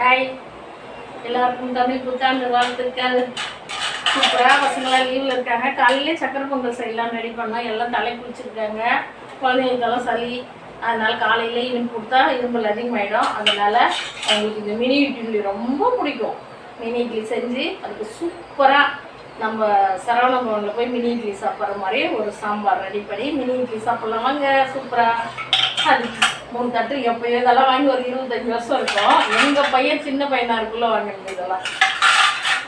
Hi. எல்லாருக்கும் தமிழ் புத்தாண்டு வாழ்த்துக்கள். சூப்பராக பசங்களாம் லீவில் இருக்காங்க. காலையிலே சக்கரை பொங்கல் செய்யலாம் ரெடி பண்ணோம். எல்லாம் தலை குளிச்சிருக்காங்க. குழந்தைங்களுக்கெல்லாம் சளி. அதனால் காலையில் ஈவன் கொடுத்தா இரும்பல் அதிகமாகிடும் அதனால அவங்களுக்கு இந்த மினி இட்லி ரொம்ப பிடிக்கும். மினி இட்லி செஞ்சு அதுக்கு சூப்பராக நம்ம சரவண பவனில் போய் மினி இட்லி சாப்பிட்ற மாதிரி ஒரு சாம்பார் ரெடி பண்ணி மினி இட்லி சாப்பிட்லாம் வாங்க சூப்பராக அது மூணு தட்டு எப்போ இதெல்லாம் வாங்கி ஒரு இருபத்தஞ்சி வருஷம் இருக்கும். எங்கள் பையன் சின்ன பையனாக இருக்குல்ல வாங்கினது இதெல்லாம்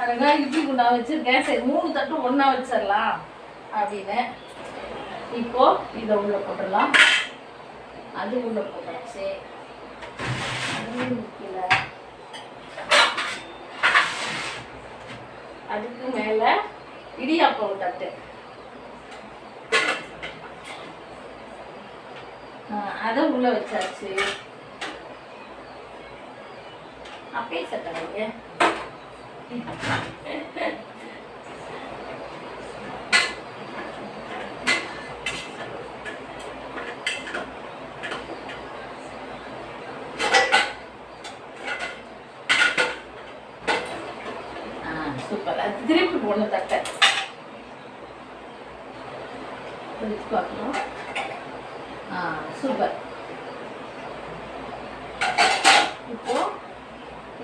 அதுதான் இட்லி குண்டா வச்சுருக்கேன். சரி மூணு தட்டு ஒன்றா வச்சிடலாம் அப்படின்னு. இப்போது இதை உள்ளே போட்டுடலாம். அது உள்ளே போட்டாச்சு அதுவும் முக்கியல அதுக்கு மேலே இடியாப்பம் தட்டு. அதை உள்ளே வச்சாச்சு. அப்பயே சட்டை வைங்க சூப்பர். அது திருப்பி போடணும் தட்டை. பார்க்கணும் ஆ சூப்பர் இப்போ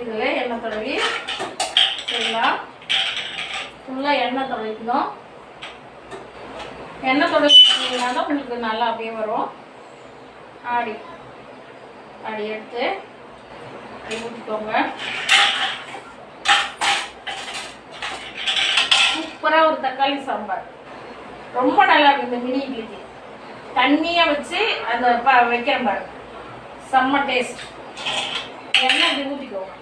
இதில் எண்ணெய் தடவி சரிங்களா ஃபுல்லாக எண்ணெய் தடவிக்கணும். எண்ணெய் தடவினா தான் உங்களுக்கு நல்லா அப்படியே வரும். ஆடி ஆடி எடுத்து அப்படி ஊற்றிக்கோங்க சூப்பராக ஒரு தக்காளி சாம்பார். ரொம்ப நல்லா இருக்கு இந்த மினி இட்லிக்கு. தண்ணியாக வச்சு அந்த ப வைக்கிறேன் பாருங்க செம்ம டேஸ்ட் எண்ணெய் இப்படி ஊற்றிக்கோங்க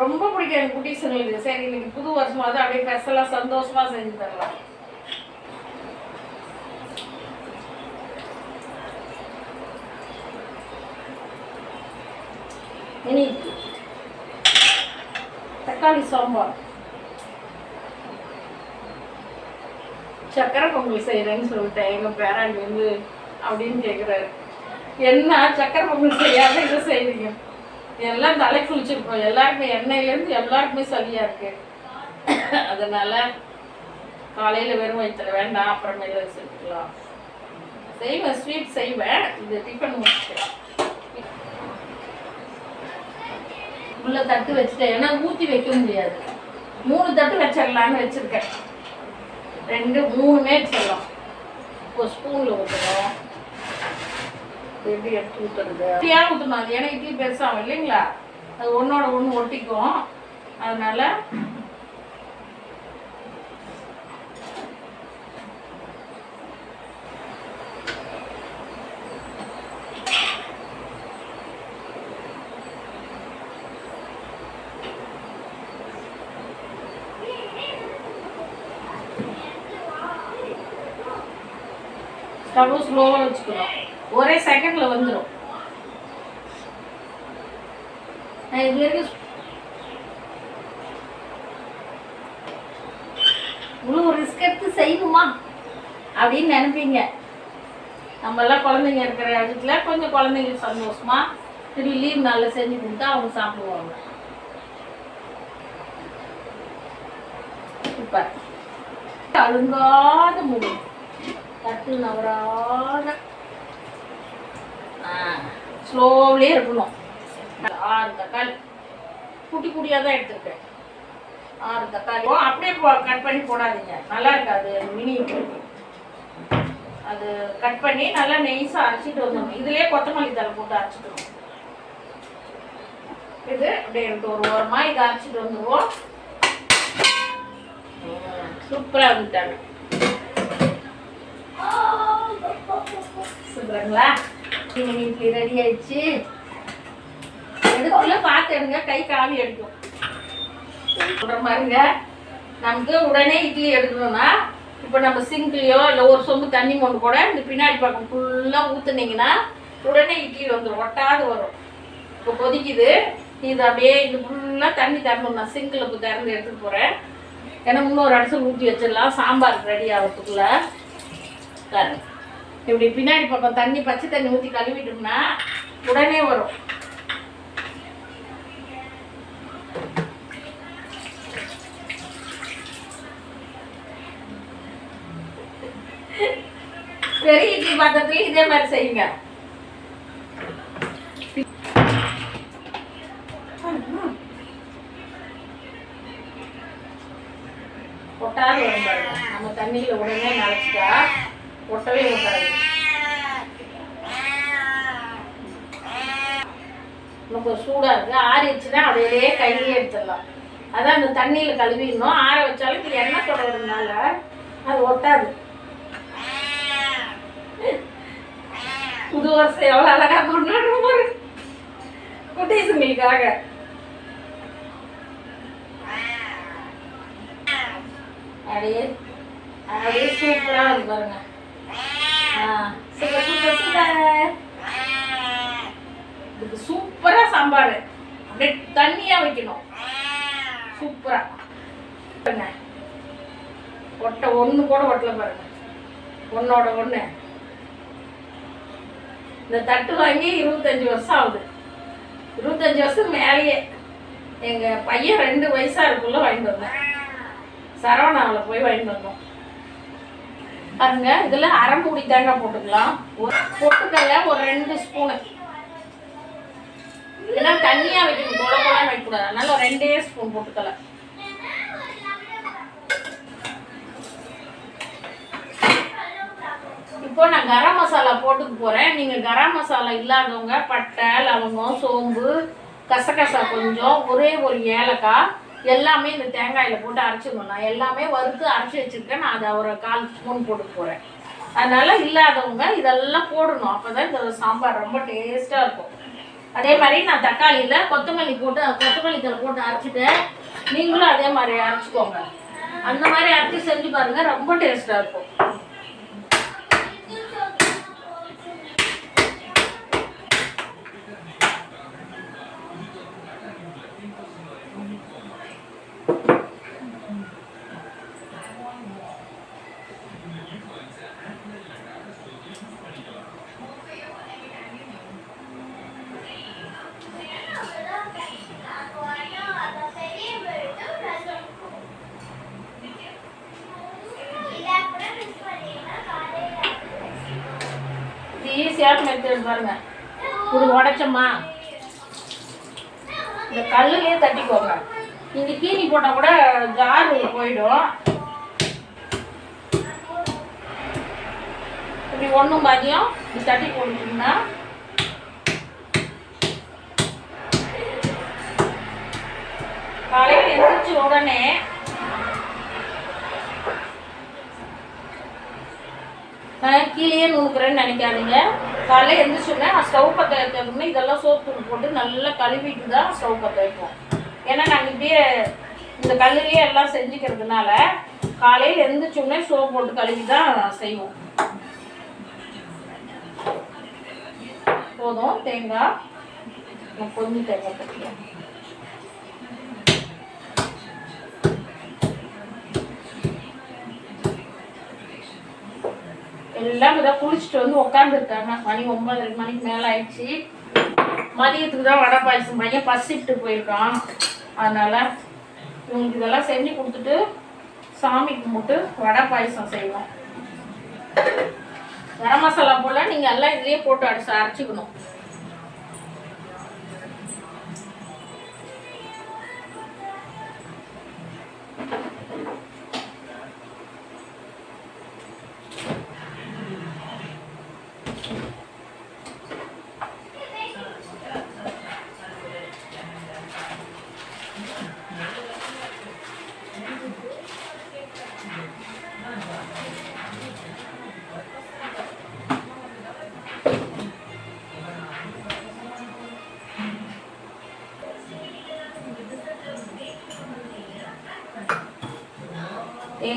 ரொம்ப பிடிக்கும் எனக்கு குட்டீஸுங்களுக்கு சரி இன்னைக்கு புது வருஷமாக தான் அப்படியே ஸ்பெஷலாக சந்தோஷமாக செஞ்சு தரலாம். மினி தக்காளி சாம்பார். சக்கரை பொங்கல் செய்கிறேன்னு சொல்லிட்டேன். எங்கள் பேராண்டி வந்து அப்படின்னு கேட்குறாரு என்ன சக்கரை பொங்கல் செய்யாத இதை செய்வீங்க எல்லாம் தலை குளிச்சிருக்கோம். எல்லாருக்குமே எண்ணெயிலேருந்து எல்லாருக்குமே சரியாக இருக்கு. அதனால காலையில் வெறும் வயிற்றுல வேண்டாம் அப்புறமேல செஞ்சுக்கலாம் செய்வேன் ஸ்வீட் செய்வேன். இது டிஃபன் முடிச்சுக்கலாம் உள்ள தட்டு வச்சுட்டேன். ஏன்னா ஊற்றி வைக்க முடியாது. மூணு தட்டு வச்சிடலான்னு வச்சுருக்கேன். ரெண்டு மூணுமே வச்சிடலாம் இப்போ ஸ்பூனில் ஊற்றுறோம் எப்படி எடுத்து ஊற்றுறது இப்படியா ஊற்றணும் அது ஏன்னா இட்லி பெருசாகும் இல்லைங்களா? அது ஒன்றோட ஒன்று ஒட்டிக்கும். அதனால ஸ்டவ் ஸ்லோவாக வச்சுக்கணும். ஒரே செகண்டில் வந்துடும் நான் இது வரைக்கும் இவ்வளோ ரிஸ்க் எடுத்து செய்வோமா? அப்படின்னு நினைப்பீங்க. நம்மெல்லாம் குழந்தைங்க இருக்கிற இடத்துல கொஞ்சம் குழந்தைங்க சந்தோஷமா திரும்பி லீவ் நல்லா செஞ்சு கொடுத்தா அவங்க சாப்பிடுவாங்க. இப்போ அழுங்காத முடியும் தட்டு நவராத. ஸ்லோவிலே இருக்கணும். ஆறு தக்காளி. குட்டி குட்டியாக தான் எடுத்துருக்கேன். ஆறு தக்காளி. அப்படியே போ கட் பண்ணி போடாதீங்க. நல்லா இருக்காது மினி அது கட் பண்ணி நல்லா நெய்ஸாக அரைச்சிட்டு வந்துடும் இதுலேயே கொத்தமல்லி தலை போட்டு அரைச்சிக்கணும். இது அப்படியே எடுத்து ஒரு ஓரமாக இதை அரைச்சிட்டு வந்துடுவோம் சூப்பராக வந்துட்டாங்க சூப்பருங்களா மினி இட்லி ரெடி ஆயிடுச்சு. எடுக்கல பார்த்து எடுங்க. கை காவி எடுக்கும். சொல்கிற மாதிரிங்க. நமக்கு உடனே இட்லி எடுக்கணும்னா இப்போ நம்ம சிங்க்லேயோ இல்லை ஒரு சொம்பு தண்ணி கொண்டு கூட இந்த பின்னாடி பக்கம் ஃபுல்லாக ஊற்றுனீங்கன்னா உடனே இட்லி வந்துடும் ஒட்டாது வரும். இப்போ கொதிக்குது. இது அப்படியே இது ஃபுல்லாக தண்ணி திறந்து நான் சிங்கில் இப்போ திறந்து எடுத்துகிட்டு போகிறேன் ஏன்னா இன்னொரு அடிச்சு ஊற்றி வச்சிடலாம். சாம்பார் ரெடி ஆகிறதுக்குள்ள. பாருங்க. இப்படி பின்னாடி பக்கம் தண்ணி பச்சை தண்ணி ஊற்றி கழுவிட்டோம்னா உடனே வரும். பெரிய இட்லி பாத்திரத்துலையும் இதே மாதிரி செய்யுங்க. கொட்டாது நம்ம தண்ணியில உடனே நினச்சிட்டா ஒட்டவே ஒட்டாது நமக்கு சூடாக இருக்கு. ஆறிடுச்சுன்னா அப்படியே கையிலே எடுத்துடலாம். அதான் அந்த தண்ணியில் கழுவிடணும். ஆற வச்சாலும் இது எண்ணெய் தொடர்றதுனால அது ஒட்டாது. புது வருஷம் எவ்வளோ அழகா கொண்டாடுறோம் பாரு. குட்டீஸுங்களுக்காக. அப்படியே அப்படியே சூப்பராக இருக்கு பாருங்க ஆ சூப்பர் சூப்பர் சூப்பர் இதுக்கு சூப்பரா சாம்பார். அப்படியே தண்ணியா வைக்கணும். சூப்பரா. பாருங்க. ஒட்டை ஒன்று கூட ஒட்டல பாருங்க. ஒன்னோட ஒன்று இந்த தட்டு வாங்கி இருபத்தஞ்சி வருஷம் ஆகுது. இருபத்தஞ்சி வருஷம் மேலேயே எங்கள் பையன் ரெண்டு வயசாக இருக்குள்ள வாங்கிட்டு வந்தேன். சரவணாவில் போய் வாங்கிட்டு வந்தோம். பாருங்க இதுல அரை மூடி தேங்காய் போட்டுக்கலாம். ஒரு பொட்டுக்கல்ல ஒரு ரெண்டு ஸ்பூனு ஏன்னா தண்ணியா வைக்கணும் கொல கொல வைக்கக்கூடாது. அதனால ரெண்டே ஸ்பூன் போட்டுக்கல இப்போ நான் கரம் மசாலா போட்டுக்க போறேன். நீங்க கரம் மசாலா இல்லாதவங்க பட்டை லவங்கம் சோம்பு கசகசா கொஞ்சம் ஒரே ஒரு ஏலக்காய் எல்லாமே இந்த தேங்காயில் போட்டு அரைச்சிடணும். நான் எல்லாமே வறுத்து அரைச்சி வச்சுருக்கேன். நான் அதை ஒரு கால் ஸ்பூன் போட்டு போகிறேன் அதனால் இல்லாதவங்க இதெல்லாம் போடணும். அப்போ தான் இந்த சாம்பார் ரொம்ப டேஸ்ட்டாக இருக்கும். அதே மாதிரி நான் தக்காளியில் கொத்தமல்லி போட்டு கொத்தமல்லி தலை போட்டு அரைச்சிட்டேன். நீங்களும் அதே மாதிரி அரைச்சிக்கோங்க. அந்த மாதிரி அரைச்சி செஞ்சு பாருங்கள் ரொம்ப டேஸ்ட்டாக இருக்கும். இது எடுத்து பாருங்க. இது உடைச்சோமா இந்த கல்லுலேயே தட்டிக்கோங்க. நீங்கள் தீனி போட்டால் கூட ஜார் போயிடும். இப்படி ஒன்றும் மதியம் இப்படி தட்டி போட்டுட்டீங்கன்னா காலையில் எழுந்திரிச்ச உடனே கீழேயே நுணுக்கிறேன்னு நினைக்காதீங்க. காலையில் எழுந்திரிச்சோன்னே நான் ஸ்டவ் பற்ற வைக்கிறதுமே இதெல்லாம் சோப்பு போட்டு நல்லா கழுவிட்டு தான் ஸ்டவ் பற்ற வைப்போம். ஏன்னா நாங்கள் இப்படியே இந்த கல்லுலேயே எல்லாம் செஞ்சுக்கிறதுனால காலையில் எழுந்திரிச்சோன்னே சோப் போட்டு கழுவி தான் செய்வோம். போதும் தேங்காய். கொஞ்சம் தேங்காய் பற்றியா எல்லாம் இதை குளிச்சுட்டு வந்து உட்காந்துருக்காங்க மணி ஒன்பதரை மணிக்கு மேலே ஆயிடுச்சு. மதியத்துக்கு தான் வடை பாயசம். பையன் பசிட்டு போயிருக்கான். அதனால் இவங்களுக்கு இதெல்லாம் செஞ்சு கொடுத்துட்டு சாமி கும்பிட்டு வடை பாயசம் செய்வோம். கரம் மசாலா போல நீங்கள் எல்லாம் இதுலேயே போட்டு அடிச்சு அரைச்சிக்கணும்.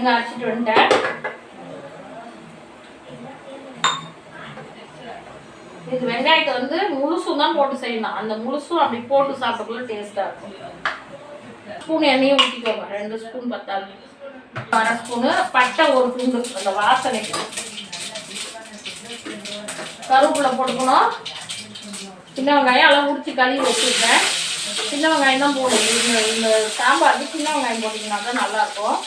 தேங்காய் அரைச்சிட்டு வந்துட்டேன் இது வெங்காயத்தை வந்து முழுசும் தான் போட்டு செய்யணும் அந்த முழுசும் அப்படி போட்டு சாப்பிடக்குள்ள டேஸ்டா இருக்கும் ஸ்பூன் எண்ணெயும் ஊற்றிக்கோங்க ரெண்டு ஸ்பூன் பத்தாது அரை ஸ்பூனு பட்டை ஒரு பூண்டு அந்த வாசனைக்கு கருவேப்பிலை போட்டுக்கணும் சின்ன வெங்காயம் எல்லாம் உரிச்சு கழுவி வச்சுருக்கேன் சின்ன வெங்காயம் தான் போடணும் இந்த இந்த சாம்பாருக்கு சின்ன வெங்காயம் போட்டிங்கன்னா தான் நல்லாயிருக்கும்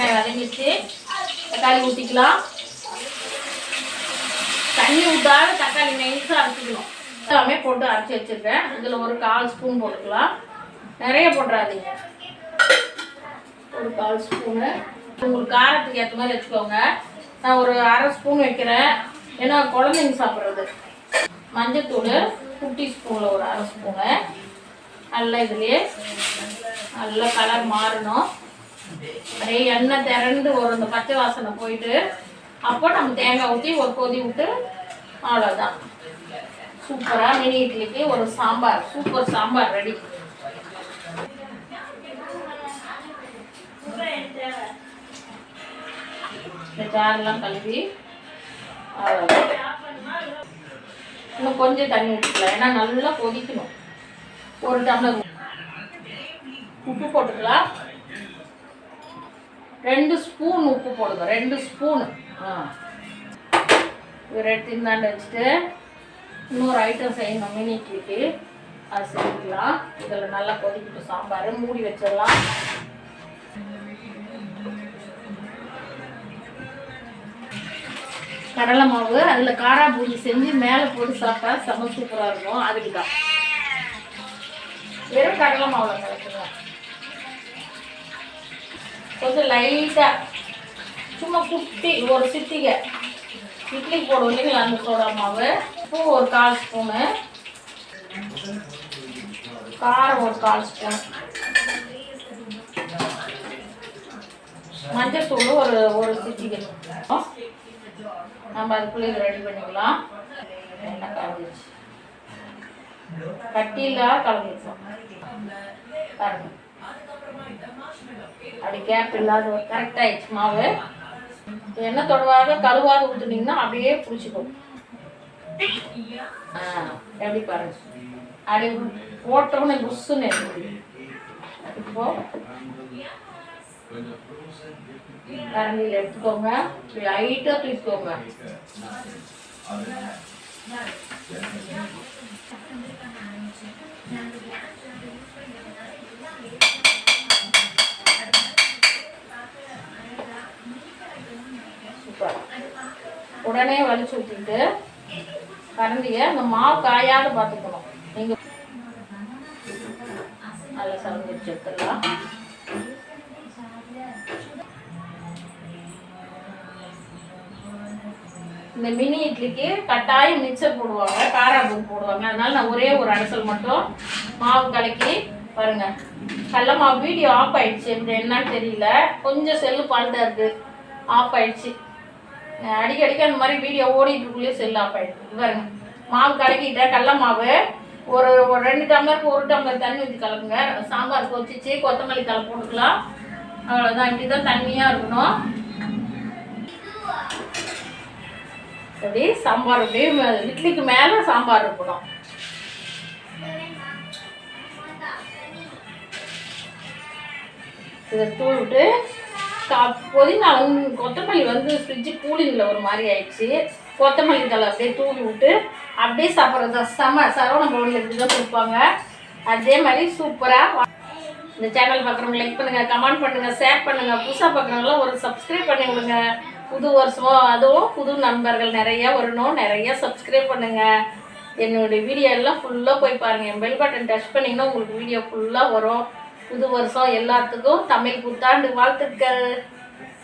வெங்காயம் வதங்கிச்சு தக்காளி ஊற்றிக்கலாம் தண்ணி ஊற்றாத தக்காளி நைஸாக அரைச்சிக்கணும். எல்லாமே போட்டு அரைச்சி வச்சுருக்கேன். இதில் ஒரு கால் ஸ்பூன் போட்டுக்கலாம். நிறைய போட்டுறாதீங்க. ஒரு கால் ஸ்பூனு. உங்களுக்கு காரத்துக்கு ஏற்ற மாதிரி வச்சுக்கோங்க. நான் ஒரு அரை ஸ்பூன் வைக்கிறேன். ஏன்னா குழந்தைங்க சாப்பிட்றது. மஞ்சத்தூள் குட்டி ஸ்பூனில் ஒரு அரை ஸ்பூனு. நல்லா இதுலேயே நல்லா கலர் மாறணும். அப்படியே எண்ணெய் திரண்டு ஒரு இந்த பச்சை வாசனை போயிட்டு அப்போ நம்ம தேங்காய் ஊற்றி ஒரு கொதி விட்டு அவ்வளோதான் சூப்பராக மினி இட்லிக்கு ஒரு சாம்பார் சூப்பர் சாம்பார் ரெடி. இந்த ஜாரெல்லாம் கழுவி இன்னும் கொஞ்சம் தண்ணி ஊற்றிக்கலாம் ஏன்னா நல்லா கொதிக்கணும். ஒரு டம்ளர் உப்பு போட்டுக்கலாம். ரெண்டு ஸ்பூன் உப்பு போடுங்க ரெண்டு ஸ்பூனு. ஆ. இது ரெண்டு இந்தாண்டு வச்சுட்டு இன்னொரு ஐட்டம் செய்யணும் மினி இட்லிக்கு அது செஞ்சுக்கலாம். இதில் நல்லா கொதிக்கிட்டு சாம்பார். மூடி வச்சிடலாம். கடலை மாவு அதில் காரா பூரி செஞ்சு மேலே போட்டு சாப்பிட்டா செம சூப்பராக இருக்கும். அதுக்கு தான் வெறும் கடலை மாவில் கலக்குங்க. கொஞ்சம் லைட்டாக சும்மா குட்டி ஒரு சிட்டிகை இட்லி போடுவோம் இல்லைங்களா அந்த சோடா மாவு. பூ ஒரு கால் ஸ்பூனு. காரம் ஒரு கால் ஸ்பூன். மஞ்சத்தூள் ஒரு ஒரு சிட்டிகை நம்ம அதுக்குள்ளே இது ரெடி பண்ணிக்கலாம். எண்ணெய் காஞ்சிச்சு கட்டியில்லா கலந்துச்சோம் பாருங்க. அப்படி கேப் இல்லாத கரெக்ட் ஆயிடுச்சு மாவு. எண்ணெய் தொடவாத கழுவாத ஊற்றுனீங்கன்னா அப்படியே பிடிச்சிக்கும் ஆ எப்படி பாருங்க. அப்படி போட்டோன்னே புஷ்ஷுன்னு இப்போ கரண்டியில் எடுத்துக்கோங்க. இப்படி லைட்டாக தூக்கிக்கோங்க சூப்பர் உடனே வலிச்சு ஊற்றிட்டு கரண்டியை அந்த மாவு காயாத பார்த்துக்கணும் நீங்கள் நல்லா சலந்து வச்சு எடுத்துடலாம். இந்த மினி இட்லிக்கு கட்டாயம் மிக்சர் போடுவாங்க காராபூன் போடுவாங்க. அதனால நான் ஒரே ஒரு அடசல் மட்டும் மாவு கலக்கி பாருங்க. கடல மாவு வீடியோ ஆஃப் ஆயிடுச்சு. இப்படி என்னன்னு தெரியல. கொஞ்சம் செல்லு பழுதா இருக்கு. ஆஃப் ஆயிடுச்சு. அடிக்கடிக்கு அந்த மாதிரி வீடியோ ஓடிட்டு இருக்குள்ளே செல் ஆஃப் ஆயிடுச்சு பாருங்க. மாவு கலக்கிட்டேன் கடல மாவு ஒரு ஒரு ரெண்டு டம்ளருக்கு ஒரு டம்ளர் தண்ணி ஊற்றி கலக்குங்க. சாம்பார் கொச்சிச்சு கொத்தமல்லி தலை போட்டுக்கலாம். அவ்வளோதான் இப்படி தான் தண்ணியாக இருக்கணும். அப்படி சாம்பார் அப்படியே இட்லிக்கு மேலே சாம்பார் இருக்கணும். இதை தூள் விட்டு புதினா வந்து கொத்தமல்லி வந்து ஃப்ரிட்ஜு கூலிங்கில் ஒரு மாதிரி ஆயிடுச்சு. கொத்தமல்லி தலை அப்படியே தூவி விட்டு அப்படியே சாப்பிட்றது செம சரவண பவுனில் இப்படி தான் கொடுப்பாங்க. அதே மாதிரி சூப்பராக இந்த சேனல் பார்க்குறவங்க லைக் பண்ணுங்கள் கமெண்ட் பண்ணுங்கள் ஷேர் பண்ணுங்கள் புதுசாக பார்க்குறவங்களாம் ஒரு சப்ஸ்கிரைப் பண்ணி விடுங்க. புது வருஷம் அதுவும் புது நண்பர்கள் நிறையா வரணும். நிறையா சப்ஸ்கிரைப் பண்ணுங்கள் என்னுடைய வீடியோ எல்லாம் ஃபுல்லாக போய் பாருங்கள் என் பெல் பட்டன் டச் பண்ணிங்கன்னா உங்களுக்கு வீடியோ ஃபுல்லாக வரும். புது வருஷம் எல்லாத்துக்கும் தமிழ் புத்தாண்டு வாழ்த்துக்கள்.